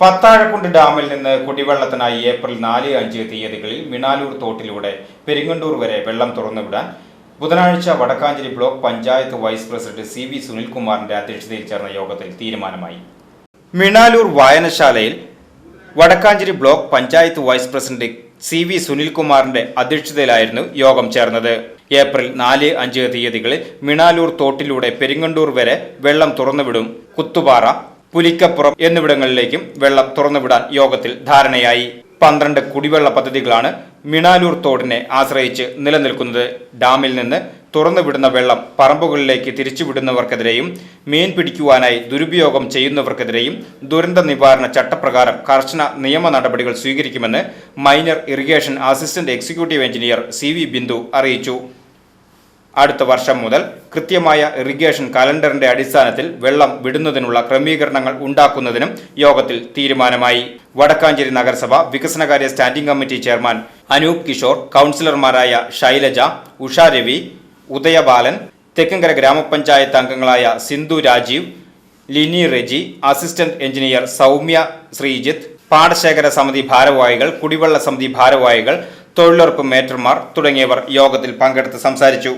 പത്താഴക്കുണ്ട് ഡാമിൽ നിന്ന് കുടിവെള്ളത്തിനായി ഏപ്രിൽ നാല് അഞ്ച് തീയതികളിൽ മിണാലൂർ തോട്ടിലൂടെ പെരിങ്ങണ്ടൂർ വരെ വെള്ളം തുറന്നുവിടാൻ ബുധനാഴ്ച Vadakkanchery block panchayat vice president C V സുനിൽകുമാറിന്റെ അധ്യക്ഷതയിൽ ചേർന്ന യോഗത്തിൽ തീരുമാനമായി. Minalur വായനശാലയിൽ Vadakkanchery block panchayat vice president C V സുനിൽകുമാറിന്റെ അധ്യക്ഷതയിലായിരുന്നു യോഗം ചേർന്നത്. ഏപ്രിൽ നാല് അഞ്ച് തീയതികളിൽ മിണാലൂർ തോട്ടിലൂടെ പെരിങ്ങണ്ടൂർ വരെ വെള്ളം തുറന്നുവിടും. കുത്തുപാറ പുലിക്കപ്പുറം എന്നിവിടങ്ങളിലേക്കും വെള്ളം തുറന്നുവിടാൻ യോഗത്തിൽ ധാരണയായി. പന്ത്രണ്ട് കുടിവെള്ള പദ്ധതികളാണ് മിണാലൂർ തോടിനെ ആശ്രയിച്ച് നിലനിൽക്കുന്നത്. ഡാമിൽ നിന്ന് തുറന്നുവിടുന്ന വെള്ളം പറമ്പുകളിലേക്ക് തിരിച്ചുവിടുന്നവർക്കെതിരെയും മീൻ പിടിക്കുവാനായി ദുരുപയോഗം ചെയ്യുന്നവർക്കെതിരെയും ദുരന്ത നിവാരണ ചട്ടപ്രകാരം കർശന നിയമ നടപടികൾ സ്വീകരിക്കുമെന്ന് minor irrigation assistant executive engineer C Bindu അറിയിച്ചു. അടുത്ത വർഷം മുതൽ കൃത്യമായ ഇറിഗേഷൻ കലണ്ടറിന്റെ അടിസ്ഥാനത്തിൽ വെള്ളം വിടുന്നതിനുള്ള ക്രമീകരണങ്ങൾ ഉണ്ടാക്കുന്നതിനും യോഗത്തിൽ തീരുമാനമായി. വടക്കാഞ്ചേരി നഗരസഭ വികസനകാര്യ standing committee chairman Anoop Kishore കൗൺസിലർമാരായ ശൈലജ ഉഷ രവി ഉദയബാലൻ തെക്കങ്കര ഗ്രാമപഞ്ചായത്ത് അംഗങ്ങളായ സിന്ധു രാജീവ് ലിനി റെജി അസിസ്റ്റന്റ് എഞ്ചിനീയർ സൗമ്യ ശ്രീജിത്ത് പാടശേഖര സമിതി ഭാരവാഹികൾ കുടിവെള്ള സമിതി ഭാരവാഹികൾ തൊഴിലുറപ്പ് മേറ്റർമാർ തുടങ്ങിയവർ യോഗത്തിൽ പങ്കെടുത്ത് സംസാരിച്ചു.